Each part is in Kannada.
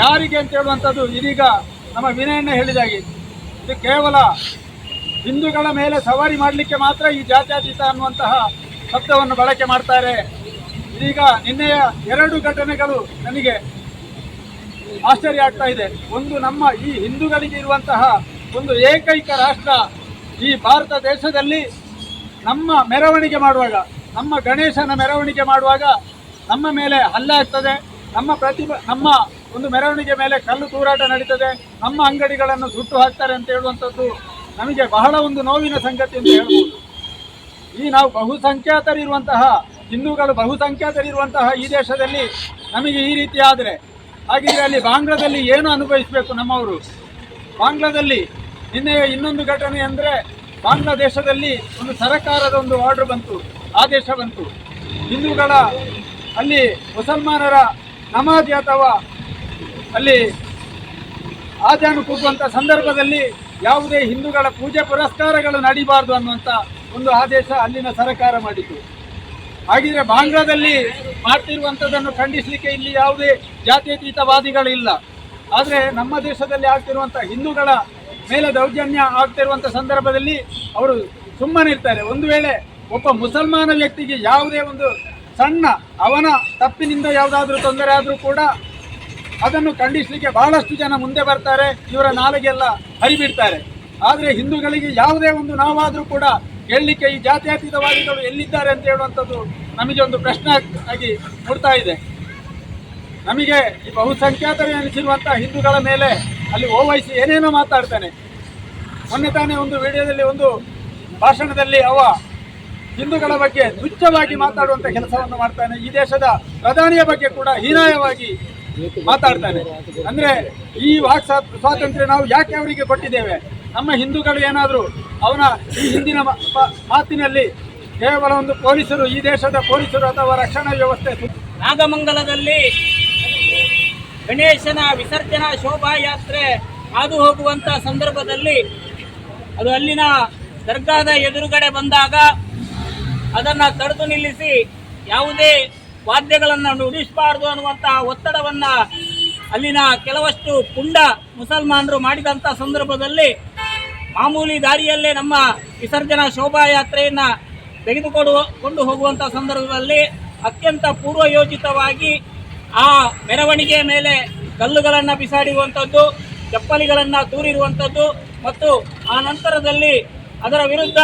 ಯಾರಿಗೆ ಅಂತ ಹೇಳುವಂಥದ್ದು ಇದೀಗ ನಮ್ಮ ವಿನಯಣ್ಣ ಹೇಳಿದಾಗೆ ಇದು ಕೇವಲ ಹಿಂದೂಗಳ ಮೇಲೆ ಸವಾರಿ ಮಾಡಲಿಕ್ಕೆ ಮಾತ್ರ ಈ ಜಾತ್ಯತೀತ ಅನ್ನುವಂತಹ ಶಬ್ದವನ್ನು ಬಳಕೆ ಮಾಡ್ತಾರೆ. ಇದೀಗ ನಿನ್ನೆಯ ಎರಡು ಘಟನೆಗಳು ನನಗೆ ಆಶ್ಚರ್ಯ ಆಗ್ತಾ ಇದೆ. ಒಂದು ನಮ್ಮ ಈ ಹಿಂದೂಗಳಿಗೆ ಇರುವಂತಹ ಒಂದು ಏಕೈಕ ರಾಷ್ಟ್ರ ಈ ಭಾರತ ದೇಶದಲ್ಲಿ ನಮ್ಮ ಮೆರವಣಿಗೆ ಮಾಡುವಾಗ, ನಮ್ಮ ಗಣೇಶನ ಮೆರವಣಿಗೆ ಮಾಡುವಾಗ ನಮ್ಮ ಮೇಲೆ ಹಲ್ಲೆ ಆಗ್ತದೆ. ನಮ್ಮ ಪ್ರತಿಭೆ, ನಮ್ಮ ಒಂದು ಮೆರವಣಿಗೆ ಮೇಲೆ ಕಲ್ಲು ತೂರಾಟ ನಡೀತದೆ. ನಮ್ಮ ಅಂಗಡಿಗಳನ್ನು ಸುಟ್ಟು ಹಾಕ್ತಾರೆ ಅಂತ ಹೇಳುವಂಥದ್ದು ನಮಗೆ ಬಹಳ ಒಂದು ನೋವಿನ ಸಂಗತಿ ಅಂತ ಹೇಳ್ಬೋದು. ಈ ನಾವು ಬಹುಸಂಖ್ಯಾತರಿರುವಂತಹ, ಹಿಂದೂಗಳು ಬಹುಸಂಖ್ಯಾತರಿರುವಂತಹ ಈ ದೇಶದಲ್ಲಿ ನಮಗೆ ಈ ರೀತಿ ಆದರೆ, ಹಾಗಿದ್ರೆ ಅಲ್ಲಿ ಬಾಂಗ್ಲಾದಲ್ಲಿ ಏನು ಅನುಭವಿಸಬೇಕು ನಮ್ಮವರು? ಬಾಂಗ್ಲಾದಲ್ಲಿ ನಿನ್ನೆ ಇನ್ನೊಂದು ಘಟನೆ ಅಂದರೆ ಬಾಂಗ್ಲಾದೇಶದಲ್ಲಿ ಒಂದು ಸರಕಾರದ ಒಂದು ಆರ್ಡರ್ ಬಂತು, ಆದೇಶ ಬಂತು. ಹಿಂದೂಗಳ ಅಲ್ಲಿ ಮುಸಲ್ಮಾನರ ನಮಾಜ್ ಅಥವಾ ಅಲ್ಲಿ ಆಜಾನು ಕೂಗುವಂಥ ಸಂದರ್ಭದಲ್ಲಿ ಯಾವುದೇ ಹಿಂದೂಗಳ ಪೂಜೆ ಪುರಸ್ಕಾರಗಳು ನಡೀಬಾರ್ದು ಅನ್ನುವಂಥ ಒಂದು ಆದೇಶ ಅಲ್ಲಿನ ಸರ್ಕಾರ ಮಾಡಿತು. ಹಾಗಿದ್ರೆ ಬಾಂಗ್ಲಾದಲ್ಲಿ ಮಾಡ್ತಿರುವಂಥದ್ದನ್ನು ಖಂಡಿಸಲಿಕ್ಕೆ ಇಲ್ಲಿ ಯಾವುದೇ ಜಾತ್ಯತೀತವಾದಿಗಳಿಲ್ಲ ಆದರೆ ನಮ್ಮ ದೇಶದಲ್ಲಿ ಆಗ್ತಿರುವಂಥ ಹಿಂದೂಗಳ ಮೇಲೆ ದೌರ್ಜನ್ಯ ಆಗ್ತಿರುವಂಥ ಸಂದರ್ಭದಲ್ಲಿ ಅವರು ಸುಮ್ಮನಿರ್ತಾರೆ. ಒಂದು ವೇಳೆ ಒಬ್ಬ ಮುಸಲ್ಮಾನ ವ್ಯಕ್ತಿಗೆ ಯಾವುದೇ ಒಂದು ಸಣ್ಣ ಅವನ ತಪ್ಪಿನಿಂದ ಯಾವುದಾದ್ರೂ ತೊಂದರೆ ಆದರೂ ಕೂಡ ಅದನ್ನು ಖಂಡಿಸಲಿಕ್ಕೆ ಬಹಳಷ್ಟು ಜನ ಮುಂದೆ ಬರ್ತಾರೆ, ಇವರ ನಾಲಿಗೆಲ್ಲ ಹರಿಬಿಡ್ತಾರೆ. ಆದರೆ ಹಿಂದೂಗಳಿಗೆ ಯಾವುದೇ ಒಂದು ನಾವಾದರೂ ಕೂಡ ಹೇಳಲಿಕ್ಕೆ ಈ ಜಾತ್ಯತೀತವಾದಿಗಳು ಎಲ್ಲಿದ್ದಾರೆ ಅಂತ ಹೇಳುವಂಥದ್ದು ನಮಗೆ ಒಂದು ಪ್ರಶ್ನೆ ಆಗಿ ಮೂಡ್ತಾ ಇದೆ. ನಮಗೆ ಈ ಬಹುಸಂಖ್ಯಾತರು ಎನಿಸಿರುವಂಥ ಹಿಂದೂಗಳ ಮೇಲೆ ಅಲ್ಲಿ ಓವೈಸಿ ಏನೇನೋ ಮಾತಾಡ್ತಾನೆ. ಮೊನ್ನೆ ತಾನೇ ಒಂದು ವಿಡಿಯೋದಲ್ಲಿ ಒಂದು ಭಾಷಣದಲ್ಲಿ ಅವ ಹಿಂದೂಗಳ ಬಗ್ಗೆ ತುಚ್ಛವಾಗಿ ಮಾತಾಡುವಂಥ ಕೆಲಸವನ್ನು ಮಾಡ್ತಾನೆ. ಈ ದೇಶದ ಪ್ರಧಾನಿಯ ಬಗ್ಗೆ ಕೂಡ ಹೀನಾಯವಾಗಿ ಮಾತಾಡ್ತಾನೆ. ಅಂದ್ರೆ ಈ ವಾಕ್ ಸ್ವಾ- ಸ್ವಾತಂತ್ರ್ಯ ನಾವು ಯಾಕೆ ಅವರಿಗೆ ಕೊಟ್ಟಿದ್ದೇವೆ? ನಮ್ಮ ಹಿಂದೂಗಳು ಏನಾದರೂ ಅವನ ಈ ಹಿಂದಿನ ಮಾತಿನಲ್ಲಿ ಕೇವಲ ಒಂದು ಪೊಲೀಸರು, ಈ ದೇಶದ ಪೊಲೀಸರು ಅಥವಾ ರಕ್ಷಣಾ ವ್ಯವಸ್ಥೆ ನಾಗಮಂಗಲದಲ್ಲಿ ಗಣೇಶನ ವಿಸರ್ಜನಾ ಶೋಭಾಯಾತ್ರೆ ಹಾದು ಹೋಗುವಂತ ಸಂದರ್ಭದಲ್ಲಿ ಅದು ಅಲ್ಲಿನ ದರ್ಗಾದ ಎದುರುಗಡೆ ಬಂದಾಗ ಅದನ್ನ ತಡೆದು ನಿಲ್ಲಿಸಿ ಯಾವುದೇ ವಾದ್ಯಗಳನ್ನು ನುಡಿಸಬಾರದು ಅನ್ನುವಂತಹ ಒತ್ತಡವನ್ನ ಅಲ್ಲಿನ ಕೆಲವಷ್ಟು ಪುಂಡ ಮುಸಲ್ಮಾನರು ಮಾಡಿದಂಥ ಸಂದರ್ಭದಲ್ಲಿ ಮಾಮೂಲಿ ದಾರಿಯಲ್ಲೇ ನಮ್ಮ ವಿಸರ್ಜನಾ ಶೋಭಾಯಾತ್ರೆಯನ್ನ ತೆಗೆದುಕೊಡುವ ಕೊಂಡು ಹೋಗುವಂಥ ಸಂದರ್ಭದಲ್ಲಿ ಅತ್ಯಂತ ಪೂರ್ವಯೋಜಿತವಾಗಿ ಆ ಮೆರವಣಿಗೆಯ ಮೇಲೆ ಕಲ್ಲುಗಳನ್ನು ಬಿಸಾಡಿರುವಂಥದ್ದು ಚಪ್ಪಲಿಗಳನ್ನು ತೂರಿರುವಂಥದ್ದು ಮತ್ತು ಆ ನಂತರದಲ್ಲಿ ಅದರ ವಿರುದ್ಧ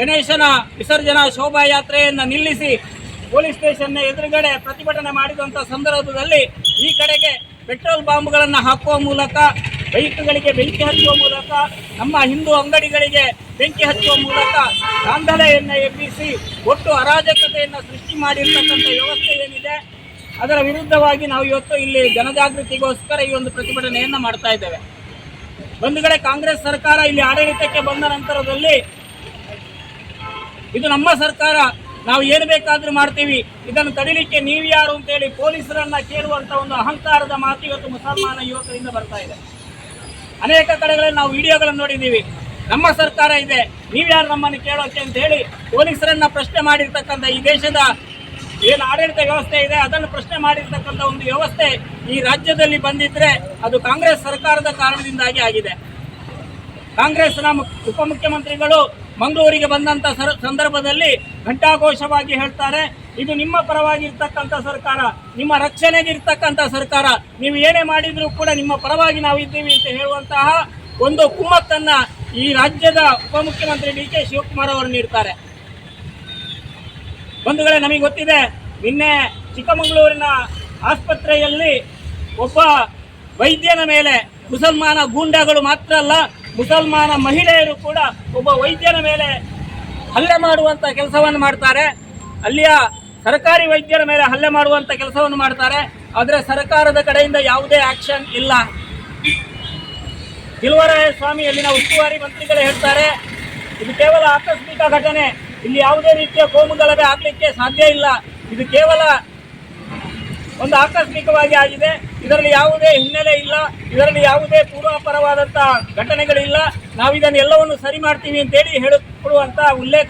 ಗಣೇಶನ ವಿಸರ್ಜನಾ ಶೋಭಾಯಾತ್ರೆಯನ್ನು ನಿಲ್ಲಿಸಿ ಪೊಲೀಸ್ ಸ್ಟೇಷನ್ನ ಎದುರುಗಡೆ ಪ್ರತಿಭಟನೆ ಮಾಡಿದಂಥ ಸಂದರ್ಭದಲ್ಲಿ ಈ ಕಡೆಗೆ ಪೆಟ್ರೋಲ್ ಬಾಂಬ್ಗಳನ್ನು ಹಾಕುವ ಮೂಲಕ, ಬೈಕ್ಗಳಿಗೆ ಬೆಂಕಿ ಹಚ್ಚುವ ಮೂಲಕ, ನಮ್ಮ ಹಿಂದೂ ಅಂಗಡಿಗಳಿಗೆ ಬೆಂಕಿ ಹಚ್ಚುವ ಮೂಲಕ ದಾಂಧಲೆಯನ್ನು ಎಬ್ಬಿಸಿ ಒಟ್ಟು ಅರಾಜಕತೆಯನ್ನು ಸೃಷ್ಟಿ ಮಾಡಿರ್ತಕ್ಕಂಥ ವ್ಯವಸ್ಥೆ ಏನಿದೆ, ಅದರ ವಿರುದ್ಧವಾಗಿ ನಾವು ಇವತ್ತು ಇಲ್ಲಿ ಜನಜಾಗೃತಿಗೋಸ್ಕರ ಈ ಒಂದು ಪ್ರತಿಭಟನೆಯನ್ನು ಮಾಡ್ತಾ ಇದ್ದೇವೆ. ಒಂದು ಕಾಂಗ್ರೆಸ್ ಸರ್ಕಾರ ಇಲ್ಲಿ ಆಡಳಿತಕ್ಕೆ ಬಂದ ನಂತರದಲ್ಲಿ ಇದು ನಮ್ಮ ಸರ್ಕಾರ. ನಾವು ಏನು ಬೇಕಾದರೂ ಮಾಡ್ತೀವಿ. ಇದನ್ನು ತಡಿಲಿಕ್ಕೆ ನೀವು ಯಾರು ಅಂತೇಳಿ ಪೊಲೀಸರನ್ನ ಕೇಳುವಂತ ಒಂದು ಅಹಂಕಾರದ ಮಾತು ಇವತ್ತು ಮುಸಲ್ಮಾನ ಯುವಕರಿಂದ ಬರ್ತಾ ಇದೆ. ಅನೇಕ ಕಡೆಗಳಲ್ಲಿ ನಾವು ವಿಡಿಯೋಗಳನ್ನು ನೋಡಿದ್ದೀವಿ. ನಮ್ಮ ಸರ್ಕಾರ ಇದೆ. ನೀವ್ಯಾರು ನಮ್ಮನ್ನು ಕೇಳೋಕೆ ಅಂತ ಹೇಳಿ ಪೊಲೀಸರನ್ನ ಪ್ರಶ್ನೆ ಮಾಡಿರ್ತಕ್ಕಂಥ ಈ ದೇಶದ ಏನು ಆಡಳಿತ ವ್ಯವಸ್ಥೆ ಇದೆ, ಅದನ್ನು ಪ್ರಶ್ನೆ ಮಾಡಿರ್ತಕ್ಕಂಥ ಒಂದು ವ್ಯವಸ್ಥೆ ಈ ರಾಜ್ಯದಲ್ಲಿ ಬಂದಿದ್ರೆ ಅದು ಕಾಂಗ್ರೆಸ್ ಸರ್ಕಾರದ ಕಾರಣದಿಂದಾಗಿ ಆಗಿದೆ. ಕಾಂಗ್ರೆಸ್ನ ಮುಖ್ಯ ಉಪಮುಖ್ಯಮಂತ್ರಿಗಳು ಮಂಗಳೂರಿಗೆ ಬಂದಂತ ಸರ- ಸಂದರ್ಭದಲ್ಲಿ ಘಂಟಾಘೋಷವಾಗಿ ಹೇಳ್ತಾರೆ, ಇದು ನಿಮ್ಮ ಪರವಾಗಿ ಇರ್ತಕ್ಕಂಥ ಸರ್ಕಾರ, ನಿಮ್ಮ ರಕ್ಷಣೆಗೆ ಇರ್ತಕ್ಕಂಥ ಸರ್ಕಾರ, ನೀವು ಏನೇ ಮಾಡಿದರೂ ಕೂಡ ನಿಮ್ಮ ಪರವಾಗಿ ನಾವು ಇದ್ದೀವಿ ಅಂತ ಹೇಳುವಂತಹ ಒಂದು ಕುಮ್ಮತ್ತನ್ನು ಈ ರಾಜ್ಯದ ಉಪಮುಖ್ಯಮಂತ್ರಿ ಡಿ ಕೆ ಶಿವಕುಮಾರ್ ಅವರು ನೀಡ್ತಾರೆ. ಬಂಧುಗಳೇ, ನಮಗೆ ಗೊತ್ತಿದೆ, ನಿನ್ನೆ ಚಿಕ್ಕಮಗಳೂರಿನ ಆಸ್ಪತ್ರೆಯಲ್ಲಿ ಒಬ್ಬ ವೈದ್ಯನ ಮೇಲೆ ಮುಸಲ್ಮಾನ ಗೂಂಡಾಗಳು ಮಾತ್ರ ಅಲ್ಲ ಮುಸಲ್ಮಾನ ಮಹಿಳೆಯರು ಕೂಡ ಒಬ್ಬ ವೈದ್ಯನ ಮೇಲೆ ಹಲ್ಲೆ ಮಾಡುವಂತ ಕೆಲಸವನ್ನು ಮಾಡ್ತಾರೆ. ಅಲ್ಲಿಯ ಸರ್ಕಾರಿ ವೈದ್ಯರ ಮೇಲೆ ಹಲ್ಲೆ ಮಾಡುವಂತ ಕೆಲಸವನ್ನು ಮಾಡ್ತಾರೆ. ಆದರೆ ಸರ್ಕಾರದ ಕಡೆಯಿಂದ ಯಾವುದೇ ಆಕ್ಷನ್ ಇಲ್ಲ. ಗಿಲ್ವರಾಯ ಸ್ವಾಮಿ, ಅಲ್ಲಿನ ಉಸ್ತುವಾರಿ ಮಂತ್ರಿಗಳು ಹೇಳ್ತಾರೆ, ಇದು ಕೇವಲ ಆಕಸ್ಮಿಕ ಘಟನೆ. ಇಲ್ಲಿ ಯಾವುದೇ ರೀತಿಯ ಕೋಮುಗಲಭೆ ಆಗಲಿಕ್ಕೆ ಸಾಧ್ಯ ಇಲ್ಲ. ಇದು ಕೇವಲ ಒಂದು ಆಕಸ್ಮಿಕವಾಗಿ ಆಗಿದೆ. ಇದರಲ್ಲಿ ಯಾವುದೇ ಹಿನ್ನೆಲೆ ಇಲ್ಲ. ಇದರಲ್ಲಿ ಯಾವುದೇ ಪೂರ್ವಾಪರವಾದಂತಹ ಘಟನೆಗಳಿಲ್ಲ ನಾವು ಇದನ್ನೆಲ್ಲವನ್ನು ಸರಿ ಮಾಡ್ತೀವಿ ಅಂತೇಳಿ ಹೇಳಿಕೊಳ್ಳುವಂತಹ ಉಲ್ಲೇಖ